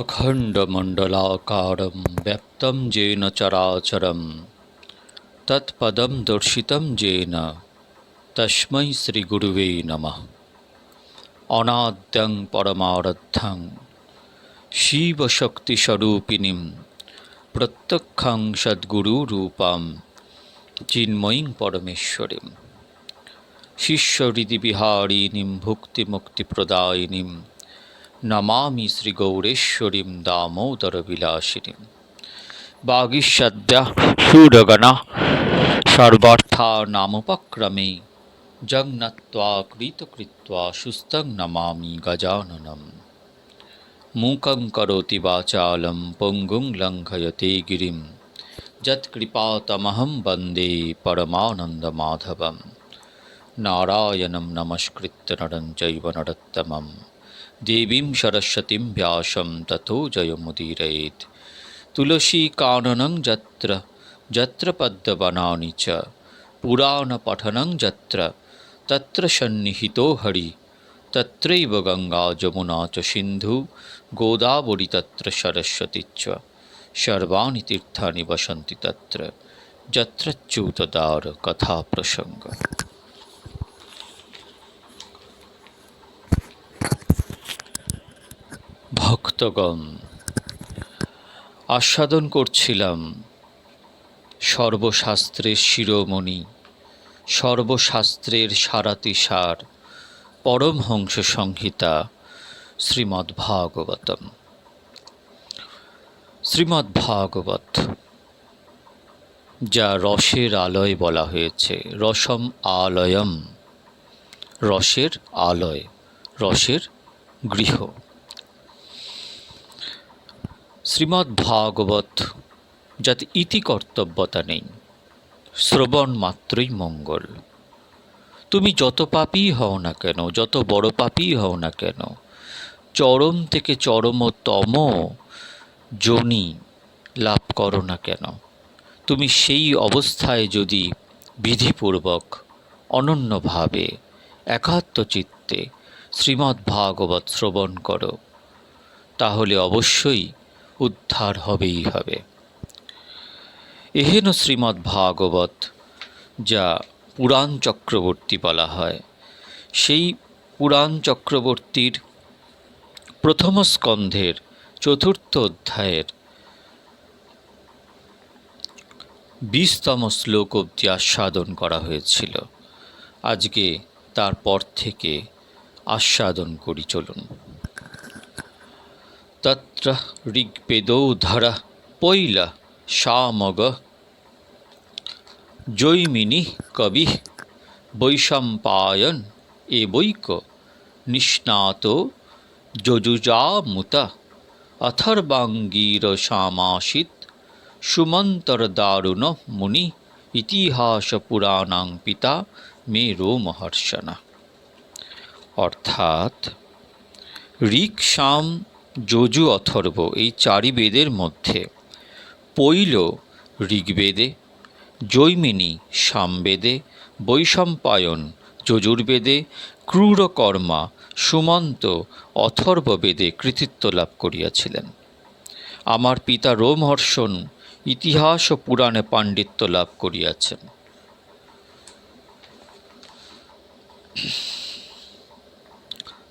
अखण्डमण्डलाकारं व्याप्तं येन चराचरं तत्पदं दर्शितं येन तस्मै श्रीगुरुवे नमः अनाद्यं परमारद्धं शिवशक्तिस्वरूपिणीं प्रत्यक्षं सद्गुरुरूपां चिन्मयीं परमेश्वरीं শিষ্যহৃদিবিহারিণীম ভুক্তিমুক্তিপ্রদায়িনীম নমামি শ্রীগৌরেশ্বরীম দামোদর বিলাসিনীম। বাগীষদ্যা সুরগণা সর্বার্থা নামোপক্রমে জগন্নাত্বা কৃতকৃত্বা সুস্থং নমামি গজাননম। মূকং করোতি বাচালম পঙ্গুং লঙ্ঘয়তে গিরিম। যৎকৃপাতমহং বন্দে পরমানন্দমাধবম নারায়ণং নমস্কৃত্য নরং চৈব নরোত্তমম দেবীং সরস্বতীং ব্যাসং ততো জয়মুদীরয়েৎ তুলসীকাননং যত্র যত্র পদ্মবনানি চ পুরাণপঠনং যত্র, তত্র সন্নিহিতো হরি, তত্রৈব গঙ্গা যমুনা চ সিন্ধু, গোদাবরী তত্র সরস্বতী চ, সর্বাণি তীর্থানি বসন্তি তত্র যত্রচ্যুতদার কথা প্রসঙ্গ। ভক্তগণ আস্বাদন করছিলাম সর্বশাস্ত্রের শিরোমণি, সর্বশাস্ত্রের সারাতিসার পরমহংস সংহিতা শ্রীমদ্ভাগবতম। শ্রীমদ্ভাগবত, যা রসের আলয় বলা হয়েছে, রসম আলয়ম, রসের আলয়, রসের গৃহ। শ্রীমদ্ ভাগবত যাতে ইতি কর্তব্যতা নেই, শ্রবণ মাত্রই মঙ্গল। তুমি যত পাপই হও না কেন, যত বড় পাপই হও না কেন, চরম থেকে চরমতম জনি লাভ করো না কেন। তুমি সেই অবস্থায় যদি বিধিপূর্বক অনন্যভাবে একাত্ম চিত্তে শ্রীমদ্ ভাগবত শ্রবণ করো, তাহলে অবশ্যই উদ্ধার হবেই হবে। এহেন শ্রীমদ্ ভাগবত যা পুরাণ চক্রবর্তী বলা হয়, সেই পুরাণ চক্রবর্তীর প্রথম স্কন্ধের চতুর্থ অধ্যায়ের বিশতম শ্লোক অবধি আস্বাদন করা হয়েছিল। আজকে তারপর থেকে আস্বাদন করি, চলুন। তত্র ঋগ্বেদৌধর পৈল সামগ। জৈমিনি কবি বৈশম্পায়ন এবৈক নিষ্ণাত যজুজামুত অথর্বাঙ্গীর সামাসিত সুমন্তরদারুণ মুনি ইতিহাস পুরাণাং পিতা মে রোমহর্ষণ অর্থাৎ ঋক সাম যজু অথর্ব, এই চারি বেদের মধ্যে। পৈল ঋগ্বেদে, জৈমিনী সামবেদে, বৈশম্পায়ন যজুর্বেদে, ক্রূরকর্মা সুমন্ত অথর্ববেদে কৃতিত্ব লাভ করিয়াছিলেন। আমার পিতা রোমহর্ষণ ইতিহাস ও পুরাণে পাণ্ডিত্য লাভ করিয়াছেন।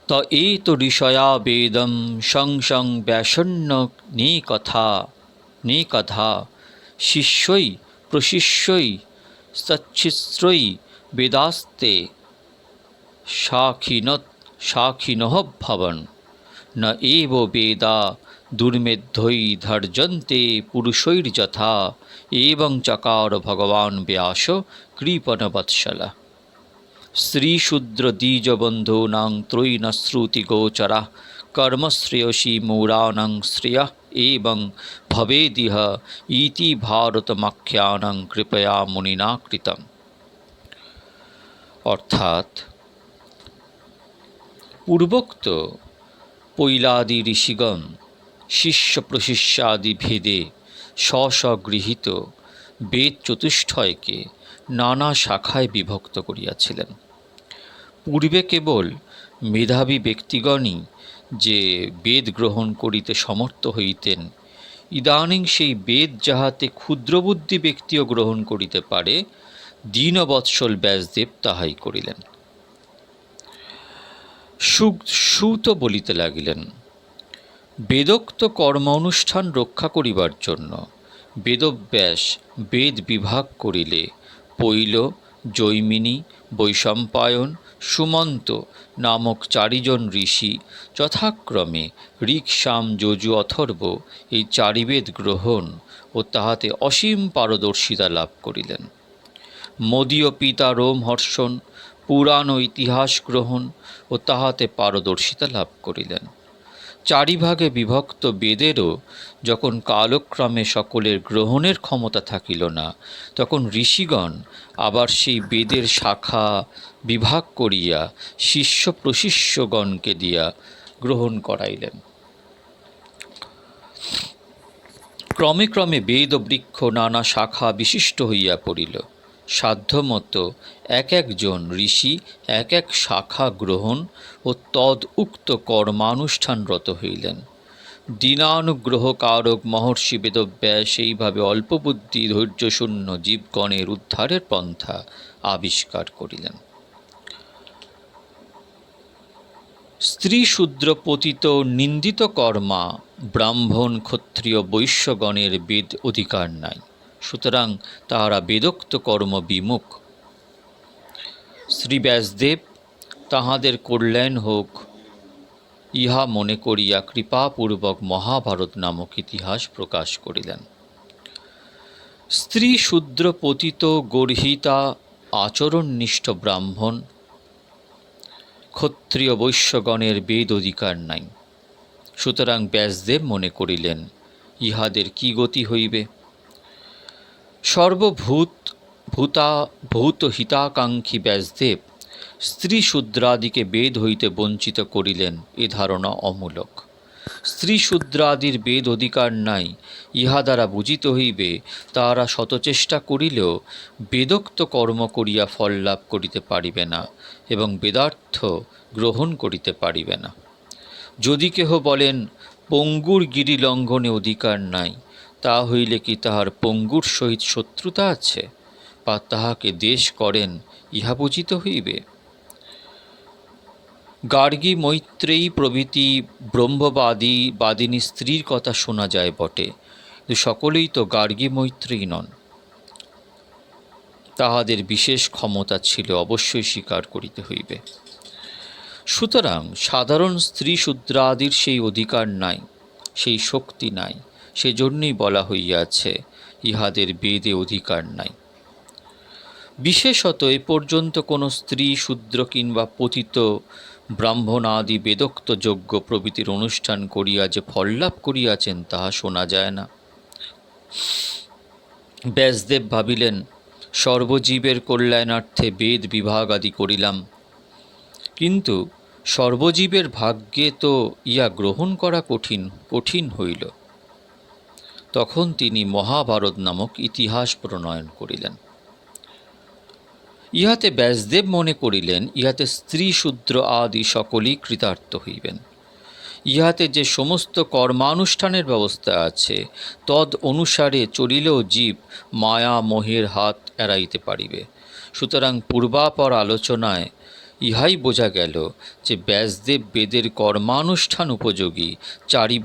ত ঋষয়া বেদম সং সং ব্যাসন্ন নে কথা নে কথা। শিষ্যই প্রশিষ্যই সচ্ছিশ্রই বেদাস্তে শাখিন শাখিনঃ ভবন। ন এব বেদা দুর্মেধ্যৈ ধর্জন্তে পুরুষৈর্যথা, এবং চকার ভগবান ব্যাস কৃপণবৎসলা। শ্রীশূদ্রদ্বিজবন্ধূনাং ত্রৈনশ্রুতিগোচরা, কর্মশ্রেয়সী মূরাণং শ্রেয় এবং ভবেদিহ ইতি ভারতমাখ্যানং কৃপয়া মুনিনা কৃতম। অর্থাৎ পূর্বোক্ত পৈলাদি ঋষিগণ শিষ্য প্রশিষ্যাদি ভেদে স্বস্বগৃহীত বেদ চতুষ্টয়কে নানা শাখায় বিভক্ত করিয়াছিলেন। পূর্বে কেবল মেধাবী ব্যক্তিগণই যে বেদ গ্রহণ করিতে সমর্থ হইতেন, ইদানিং সেই বেদ যাহাতে ক্ষুদ্রবুদ্ধি ব্যক্তিও গ্রহণ করিতে পারে, দীনবৎসল ব্যাসদেব তাহাই করিলেন। সুত বলিতে লাগিলেন, বেদোক্ত কর্ম অনুষ্ঠান রক্ষা করিবার জন্য বেদব্যাস বেদ বিভাগ করিলে পৈল, জৈমিনী, বৈশম্পায়ন সুমন্ত নামক চারিজন ঋষি যথাক্রমে ঋক শাম যজু অথর্ব এই চারিবেদ গ্রহণ ও তাহাতে অসীম পারদর্শিতা লাভ করিলেন। মদীয় পিতা রোম হর্ষণ পুরাণ ইতিহাস গ্রহণ ও তাহাতে পারদর্শিতা লাভ করিলেন। চারিভাগে বিভক্ত বেদেরও যখন কালক্রমে সকলের গ্রহণের ক্ষমতা থাকিল না, তখন ঋষিগণ আবার সেই বেদের শাখা বিভাগ করিয়া শিষ্য প্রশিষ্যগণকে দিয়া গ্রহণ করাইলেন। ক্রমে ক্রমে বেদ বৃক্ষ নানা শাখা বিশিষ্ট হইয়া পড়িল। সাধ্যমতো এক একজন ঋষি, এক এক শাখা গ্রহণ ও তদ উক্ত কর্মানুষ্ঠানরত হইলেন। দীনানুগ্রহ কারক মহর্ষি বেদব্যাস এইভাবে অল্পবুদ্ধি ধৈর্যশূন্য জীবগণের উদ্ধারের পন্থা আবিষ্কার করিলেন। স্ত্রী শূদ্র পতিত নিন্দিত কর্মা ব্রাহ্মণ ক্ষত্রিয় বৈশ্যগণের বেদ অধিকার নাই। সুতরাং তাহারা বেদোক্ত কর্ম বিমুখ। শ্রী ব্যাসদেব তাহাদের কল্যাণ হোক, ইহা মনে করিয়া কৃপাপূর্বক মহাভারত নামক ইতিহাস প্রকাশ করিলেন। স্ত্রী শূদ্র পতিত গর্হিতা আচরণনিষ্ঠ ব্রাহ্মণ, ক্ষত্রিয় বৈশ্যগণের বেদ অধিকার নাই। সুতরাং ব্যাসদেব মনে করিলেন, ইহাদের কি গতি হইবে? সর্বভূত ভূতা, ভূত হিতাকাঙ্ক্ষী ব্যাসদেব স্ত্রী শূদ্রাদিকে বেদ হইতে বঞ্চিত করিলেন এ ধারণা অমূলক। স্ত্রী শূদ্রাদির বেদ অধিকার নাই, ইহা দ্বারা বুঝিতে হইবে তাহারা শতচেষ্টা করিলেও বেদোক্ত কর্ম করিয়া ফল লাভ করিতে পারিবে না এবং বেদার্থ গ্রহণ করিতে পারিবে না। যদি কেহ বলেন, পঙ্গুর গিরি লঙ্ঘনে অধিকার নাই তা হইলে কি তাহার পঙ্গুর সহিত শত্রুতা আছে? বা তাহাকে দেশ করেন, ইহা বুঝিত হইবে? গার্গী মৈত্রেয়ী প্রভৃতি ব্রহ্মবাদী বাদিনী স্ত্রীর কথা শোনা যায় বটে সকলেই তো গার্গী মৈত্রেয়ী নন। তাহাদের বিশেষ ক্ষমতা ছিল অবশ্যই স্বীকার করিতে হইবে। সুতরাং সাধারণ স্ত্রী শূদ্রাদির সেই অধিকার নাই, সেই শক্তি নাই। সেজন্যই বলা হইয়াছে, ইহাদের বেদে অধিকার নাই। বিশেষত এ পর্যন্ত কোনো স্ত্রী শূদ্র কিংবা পতিত ব্রাহ্মণাদি বেদোক্ত যজ্ঞ প্রভৃতির অনুষ্ঠান করিয়া যে ফললাভ করিয়াছেন, তাহা শোনা যায় না। ব্যাসদেব ভাবিলেন, সর্বজীবের কল্যাণার্থে বেদ বিভাগ আদি করিলাম। কিন্তু সর্বজীবের ভাগ্যে তো ইয়া গ্রহণ করা কঠিন কঠিন হইল। তখন তিনি মহাভারত নামক ইতিহাস প্রণয়ন করিলেন। ইহাতে ব্যাসদেব মনে করিলেন, ইহাতে স্ত্রী শূদ্র আদি সকলেই কৃতার্থ হইবেন। ইহাতে যে সমস্ত কর্মানুষ্ঠানের ব্যবস্থা আছে, তদ অনুসারে চলিলেও জীব মায়া মোহের হাত এড়াইতে পারিবে। সুতরাং পূর্বাপর আলোচনায় ইহাই বোঝা গেল যে ব্যাসদেব বেদের কর্মানুষ্ঠান উপযোগী চারি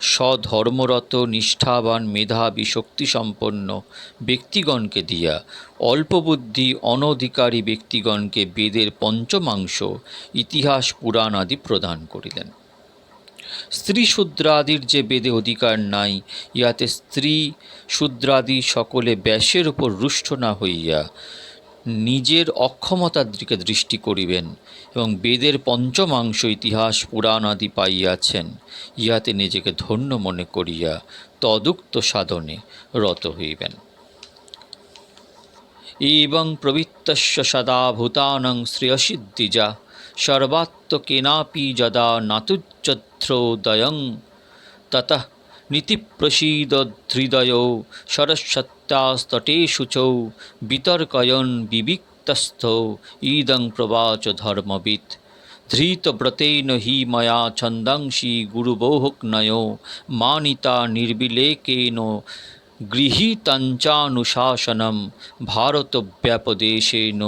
ভাগ স্বধর্মরত, নিষ্ঠাবান, মেধাবী, শক্তিসম্পন্ন ব্যক্তিগণকে দিয়া অল্পবুদ্ধি, অনধিকারী ব্যক্তিগণকে বেদের পঞ্চমাংশ ইতিহাস, পুরাণ আদি প্রদান করিলেন। স্ত্রী শূদ্রাদির যে বেদে অধিকার নাই, ইহাতে স্ত্রী শূদ্রাদি সকলে ব্যাসের উপর রুষ্ট না হইয়া নিজের অক্ষমতার দিকে দৃষ্টি করিবেন। এবং বেদের পঞ্চমাংশ ইতিহাস পুরাণ আদি পাইয়াছেন। ইহাতে নিজেকে ধন্য মনে করিয়া তদুক্ত সাধনে রত হইবেন। এবং প্রবৃত্তস্য সদা ভূতানং শ্রেয়সিদ্ধিজা সর্বাত্মকেনাপি যদা নাতুচ্চত্রোদয়ং ততঃ নীতিপ্রসীদধৃদয় সরস্বত্যাস্তটেষু চ, বিতর্কয়ন বিবিক্তস্থ ইদং প্রবাচ ধর্মবিৎ ধৃতব্রতেন হি ময়া ছন্দাংশি গুরুবৌহকনয় মানিতা নির্বিলেকেন গৃহীতঞ্চানুশাসনম ভারতব্যাপদেশেন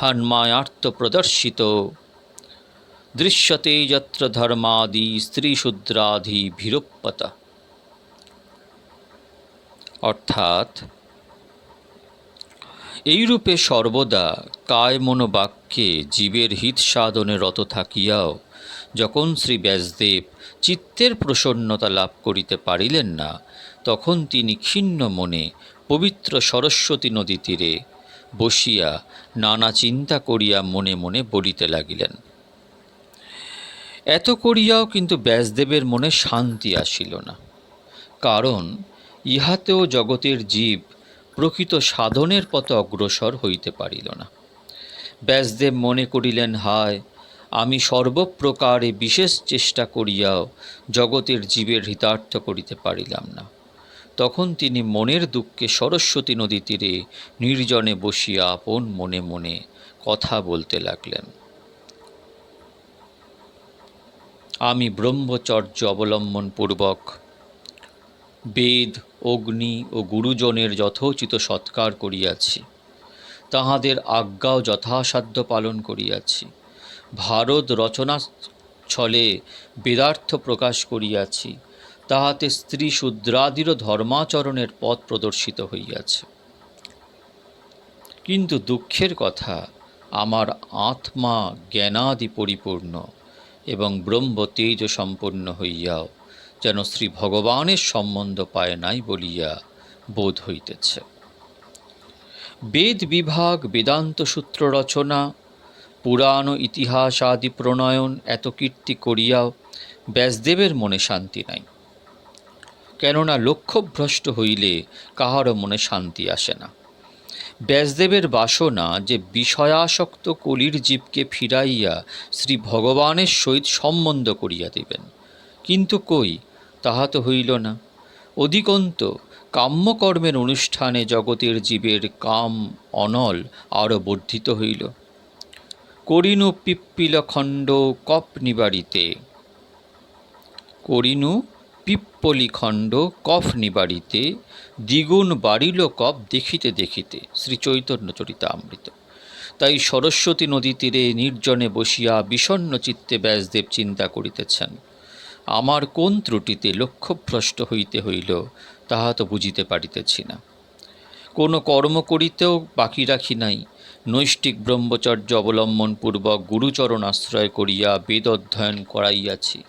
হন্মায়ার্থপ্রদর্শিত দৃশ্যতে যত্র ধর্মাদি স্ত্রীশূদ্রাধি ভীরুপ্পতা অর্থাৎ এইরূপে সর্বদা কায় মনোবাক্যে জীবের হিত সাধনে রত থাকিয়াও, যখন শ্রী ব্যাসদেব চিত্তের প্রসন্নতা লাভ করিতে পারিলেন না, তখন তিনি ক্ষীণ মনে পবিত্র সরস্বতী নদী তীরে বসিয়া নানা চিন্তা করিয়া মনে মনে বলিতে লাগিলেন। এত করিয়াও কিন্তু ব্যাসদেবের মনে শান্তি আসিল না, কারণ ইহাতেও জগতের জীব প্রকৃত সাধনের পথে অগ্রসর হইতে পারিল না। ব্যাসদেব মনে করিলেন, হায়, আমি সর্বপ্রকারে বিশেষ চেষ্টা করিয়াও জগতের জীবের হিতার্থ করিতে পারিলাম না। তখন তিনি মনের দুঃখে সরস্বতী নদী তীরে নির্জনে বসিয়া আপন মনে মনে কথা বলতে লাগলেন। আমি ব্রহ্মচর্য অবলম্বনপূর্বক বেদ, অগ্নি ও গুরুজনের যথোচিত সৎকার করিয়াছি। তাহাদের আজ্ঞাও যথাসাধ্য পালন করিয়াছি। ভারত রচনা ছলে বেদার্থ প্রকাশ করিয়াছি। তাহাতে স্ত্রী শূদ্রাদিরও ধর্মাচরণের পথ প্রদর্শিত হইয়াছে। কিন্তু দুঃখের কথা, আমার আত্মা জ্ঞানাদি পরিপূর্ণ এবং ব্রহ্ম তেজ সম্পন্ন হইয়াও যেন শ্রী ভগবানের সম্বন্ধ পায় নাই বলিয়া বোধ হইতেছে। বেদ বিভাগ, বেদান্ত সূত্র রচনা, পুরাণ ইতিহাস আদি প্রণয়ন এত কীর্তি করিয়াও ব্যাসদেবের মনে শান্তি নাই। কেননা লক্ষ্যভ্রষ্ট হইলে কাহারও মনে শান্তি আসে না। ব্যাসদেবের বাসনা যে বিষয়াসক্ত কলির জীবকে ফিরাইয়া শ্রী ভগবানের সহিত সম্বন্ধ করিয়া দিবেন। কিন্তু কই তাহা তো হইল না। অধিকন্ত, কাম্যকর্মের অনুষ্ঠানে জগতের জীবের কাম অনল আরও বর্ধিত হইল। করিনু পিপ্পিল খণ্ড কপ নিবারিতে। করিনু পিপ্পলি খণ্ড কফ নিবারিতে। দ্বিগুণ বাড়িল কপ দেখিতে দেখিতে, শ্রী চৈতন্য চরিতামৃত। তাই সরস্বতী নদী তীরে নির্জনে বসিয়া বিষণ্ন চিত্তে ব্যাসদেব চিন্তা করিতেছেন। আমার কোন ত্রুটিতে লক্ষ্যভ্রষ্ট হইতে হইল, তাহা তো বুঝিতে পারিতেছি না। কোনো কর্ম করিতেও বাকি রাখি নাই। নৈষ্টিক ব্রহ্মচর্য অবলম্বনপূর্বক গুরুচরণ আশ্রয় করিয়া বেদ অধ্যয়ন করাইয়াছি।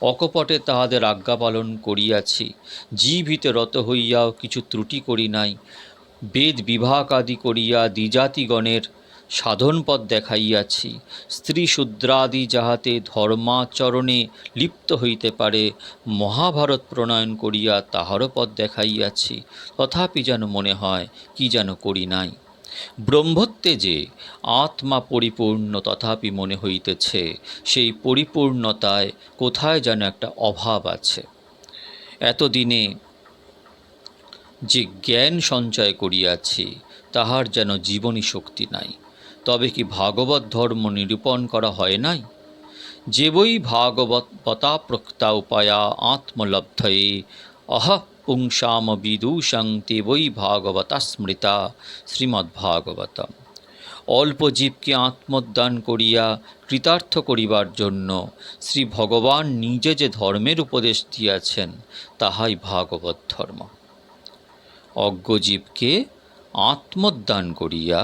অকপটে তাহাদের আজ্ঞা পালন করিয়াছি। জীবিতে রত হইয়াও কিছু ত্রুটি করি নাই। বেদ বিভাগ আদি করিয়া দ্বিজাতিগণের সাধনপথ দেখাইয়াছি। স্ত্রী শূদ্রাদি যাহাতে ধর্মাচরণে লিপ্ত হইতে পারে, মহাভারত প্রণয়ন করিয়া তাহারও পথ দেখাইয়াছি। তথাপি যেন মনে হয়, কি যেন করি নাই। ব্রহ্মত্বে যে আত্মা পরিপূর্ণ তথাপি মনে হইতেছে, সেই পরিপূর্ণতায় কোথায় যেন একটা অভাব আছে। এতদিনে যে জ্ঞান সঞ্চয় করিয়াছি, তাহার যেন জীবনী শক্তি নাই। তবে কি ভাগবত ধর্ম নিরূপণ করা হয় নাই? যে বই ভাগবত পতাপ্রক্তা উপায়া আত্মলব্ধয়ে, অহ পুংসাম বিদূষং তে বই ভাগবতা স্মৃতা শ্রীমদ্ভাগবতম। অল্প জীবকে আত্মোদ্যান করিয়া কৃতার্থ করিবার জন্য শ্রী ভগবান নিজে যে ধর্মের উপদেশ দিয়াছেন, তাহাই ভাগবত ধর্ম। অজ্ঞজীবকে আত্মোদ্যান করিয়া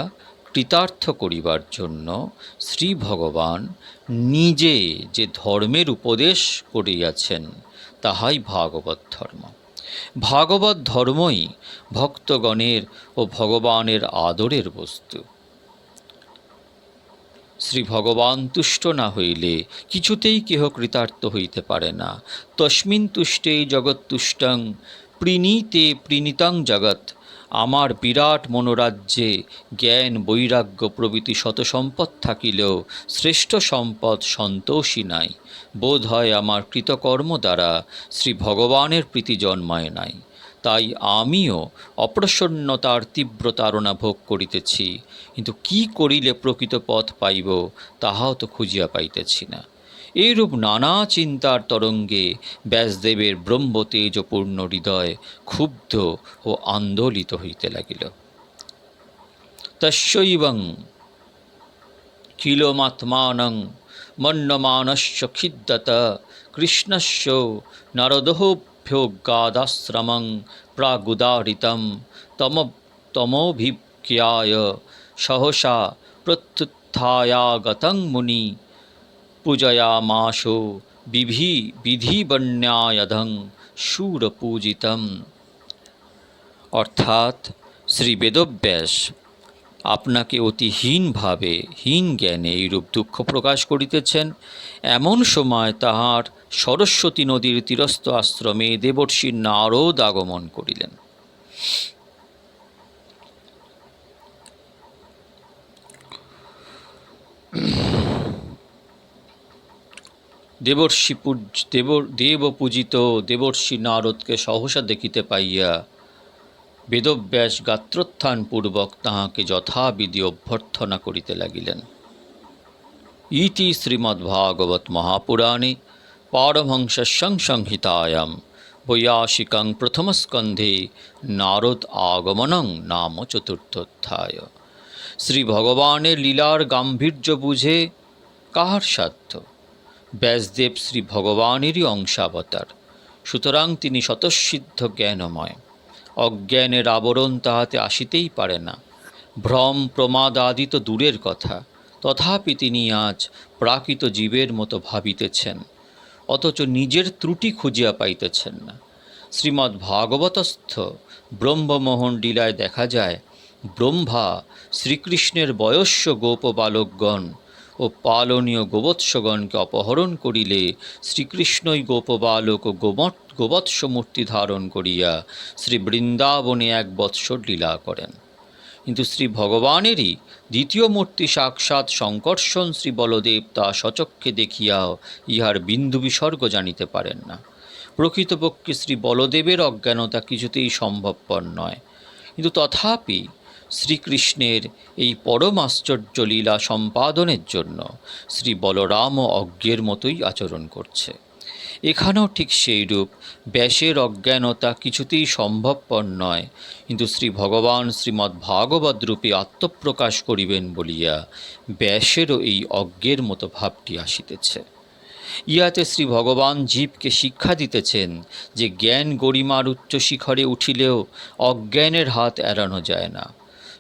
কৃতার্থ করিবার জন্য শ্রী ভগবান নিজে যে ধর্মের উপদেশ করিয়াছেন, তাহাই ভাগবত ধর্ম। ভাগবত ধর্মই ভক্তগণের ও ভগবানের আদরের বস্তু। শ্রী ভগবান তুষ্ট না হইলে কিছুতেই কেহ কৃতার্থ হইতে পারে না। তস্মিন তুষ্টেই জগৎ তুষ্টং, প্রীণীতে প্রীণিতং জগৎ। আমার বিরাট মনোরাজ্যে জ্ঞান, বৈরাগ্য প্রভৃতি শত সম্পদ থাকিলেও শ্রেষ্ঠ সম্পদ সন্তোষী নাই। বোধ হয় আমার কৃতকর্ম দ্বারা শ্রী ভগবানের প্রীতি জন্মায় নাই। তাই আমিও অপ্রসন্নতার তীব্র তাড়না ভোগ করিতেছি। কিন্তু কি করিলে প্রকৃত পথ পাইব, তাহাও তো খুঁজিয়া পাইতেছি না। এইরূপ নানা চিন্তার তরঙ্গে ব্যাসদেবের ব্রহ্মতেজপূর্ণ হৃদয় ক্ষুব্ধ ও আন্দোলিত হইতে লাগিল। তস্যৈবং কিলোমাত্মানং মন্যমানস্য খিদ্যত কৃষ্ণস্য নারদোভ্যোগাদাশ্রমং প্রাগুদারিতম তম তমোভিজ্ঞায় সহসা প্রত্যুত্থায়াগতং মুনি পূজয়ামাশো বিধি বিধিবন্যায়ধং সুরপূজিতম অর্থাৎ শ্রী বেদব্যাস আপনাকে অতি হীনভাবে, হীন জ্ঞানে এইরূপ দুঃখ প্রকাশ করিতেছেন। এমন সময় তাহার সরস্বতী নদীর তীরস্থ আশ্রমে দেবর্ষি নারদ আগমন করিলেন। দেবর্ষি পূজ দেব দেব পূজিত দেবর্ষি নারদকে সহসা দেখিতে পাইয়া বেদব্যাস গাত্রোত্থানপূর্বক তাহাকে যথাবিধি অভ্যর্থনা করিতে লাগিলেন। ইতি শ্রীমদ্ভাগবত মহাপুরাণে পারমহংস সংসংহিতায়াম বৈয়াসিকং প্রথমস্কন্ধে নারদ আগমনং নাম চতুর্থোধ্যায়। শ্রী ভগবানের লীলার গাম্ভীর্য বুঝে কাহার সাধ্য? ব্যাসদেব শ্রী ভগবানেরই অংশাবতার। সুতরাং তিনি স্বতঃসিদ্ধ জ্ঞানময়। অজ্ঞানের আবরণ তাহাতে আসিতেই পারে না। ভ্রম প্রমাদ আদি তো দূরের কথা, তথাপি তিনি আজ প্রাকৃত জীবের মতো ভাবিতেছেন, অথচ নিজের ত্রুটি খুঁজিয়া পাইতেছেন না। শ্রীমদ্ ভাগবতস্থ ব্রহ্মমোহন লীলায় দেখা যায়, ব্রহ্মা শ্রীকৃষ্ণের বয়স্য গোপ বালকগণ ও পালনীয় গোবৎসগণকে অপহরণ করিলে শ্রীকৃষ্ণই গোপবালক ও গোমট গোবৎস মূর্তি ধারণ করিয়া শ্রী বৃন্দাবনে এক বৎসর লীলা করেন। কিন্তু শ্রী ভগবানেরই দ্বিতীয় মূর্তি সাক্ষাৎ শঙ্কর্ষণ শ্রী বলদেব তা সচক্ষে দেখিয়াও ইহার বিন্দু বিসর্গ জানিতে পারেন না। প্রকৃতপক্ষে শ্রী বলদেবের অজ্ঞানতা কিছুতেই সম্ভবপর নয়। কিন্তু তথাপি শ্রীকৃষ্ণের এই পরম আশ্চর্য লীলা সম্পাদনের জন্য শ্রী বলরামও অজ্ঞের মতোই আচরণ করছে। এখানেও ঠিক সেইরূপ, ব্যাসের অজ্ঞানতা কিছুতেই সম্ভবপর নয়, কিন্তু শ্রী ভগবান শ্রীমদ্ ভাগবত রূপে আত্মপ্রকাশ করিবেন বলিয়া ব্যাসেরও এই অজ্ঞের মতো ভাবটি আসিতেছে। ইহাতে শ্রী ভগবান জীবকে শিক্ষা দিতেছেন যে জ্ঞান গরিমার উচ্চ শিখরে উঠিলেও অজ্ঞানের হাত এড়ানো যায় না।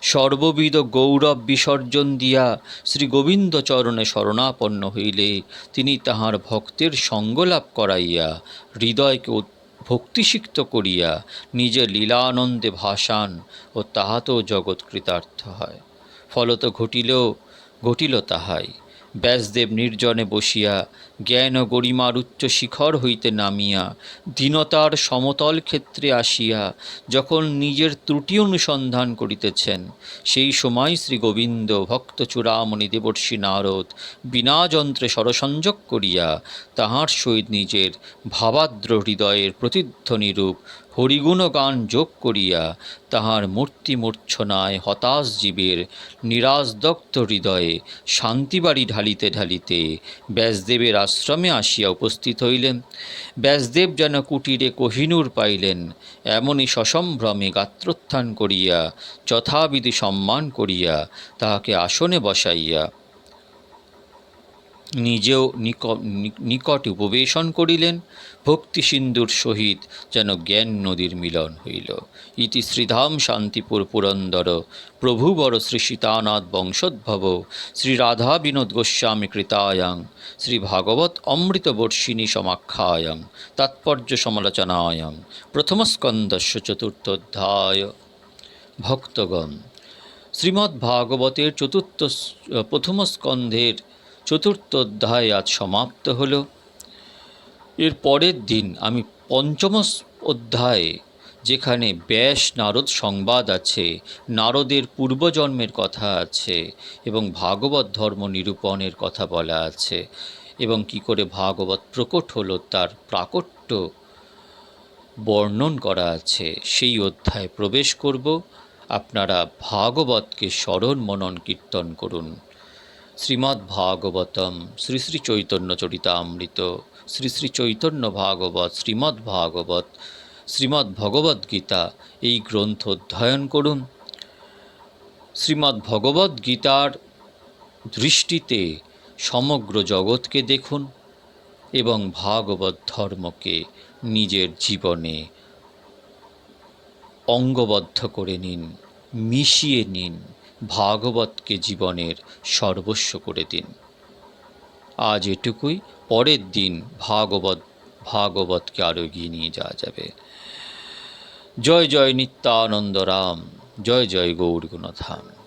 সর্ববিধ গৌরব বিসর্জন দিয়া শ্রী গোবিন্দ চরণে শরণাপন্ন হইলে, তিনি তাহার ভক্তের সঙ্গলাভ করাইয়া, হৃদয়কে ভক্তিসিক্ত করিয়া নিজের লীলানন্দে ভাসান ও তাহাতেও জগৎ কৃতার্থ হয়। ফলত ঘটিলেও, ঘটিল তাহাই। ব্যাসদেব নির্জনে বসিয়া জ্ঞান গরিমার উচ্চ শিখর হইতে নামিয়া, দীনতার সমতল ক্ষেত্রে আসিয়া যখন নিজের ত্রুটি অনুসন্ধান করিতেছেন, সেই সময় শ্রী গোবিন্দ ভক্ত চূড়ামণি দেবর্ষি নারদ বিনা যন্ত্রে স্বরসংযোগ করিয়া তাহার সহিত নিজের ভাবাদ্র হৃদয়ের প্রতিধ্বনিরূপ হরিগুণগান যোগ করিয়া তাহার মূর্তি মূর্ছনায় হতাশ জীবের নিরাজদগ্ধ হৃদয়ে শান্তিবাড়ি ঢালিতে ঢালিতে ব্যাসদেবের আশ্রমে আসিয়া উপস্থিত হইলেন। ব্যাসদেব যেন কুটিরে কহিনূর পাইলেন। এমনই সসম্ভ্রমে গাত্রোত্থান করিয়া, যথাবিধি সম্মান করিয়া, তাহাকে আসনে বসাইয়া নিজেও নিকটে উপবেশন করিলেন, ভক্তি সিন্ধুর সহিত যেন জ্ঞান নদীর মিলন হইল। ইতি শ্রীধাম শান্তিপুর পুরন্দর, প্রভু প্রভুবর শ্রী সীতানাথ বংশোদ্ভব, শ্রী রাধা বিনোদ গোস্বামী কৃতায়ং, শ্রী ভাগবত অমৃত বর্ষিণী সমাখ্যায়াং, তাৎপর্য সমালোচনায়াং প্রথমস্কন্দস্য চতুর্থোধ্যায় ভক্তগণ শ্রীমদ্ ভাগবতের চতুর্থ প্রথম স্কন্ধের চতুর্থ অধ্যায় আজ সমাপ্ত হলো। এর পরের দিন আমি পঞ্চম অধ্যায়ে যেখানে ব্যাস নারদ সংবাদ আছে, নারদের পূর্বজন্মের কথা আছে এবং ভাগবত ধর্ম নিরূপণের কথা বলা আছে এবং কি করে ভাগবত প্রকট হলো তার প্রাকট্য বর্ণন করা আছে। সেই অধ্যায়ে প্রবেশ করব। আপনারা ভাগবতকে স্মরণ মনন কীর্তন করুন। শ্রীমদ্ ভাগবতম শ্রী শ্রী চৈতন্য চরিতামৃত, শ্রী শ্রী চৈতন্য ভাগবত শ্রীমদ্ ভাগবত শ্রীমদ্ ভগবদ্গীতা এই গ্রন্থ অধ্যয়ন করুন। শ্রীমদ্ ভগবদ্ গীতার দৃষ্টিতে সমগ্র জগৎকে দেখুন এবং ভাগবত ধর্মকে নিজের জীবনে অঙ্গবদ্ধ করে নিন, মিশিয়ে নিন। ভাগবতকে জীবনের সর্বস্ব করে দিন। আজ এটুকুই, পরের দিন ভাগবত, ভাগবতকে আরও এগিয়ে নিয়ে যাওয়া যাবে। জয় জয় নিত্যানন্দ রাম, জয় জয় গৌর গুণধাম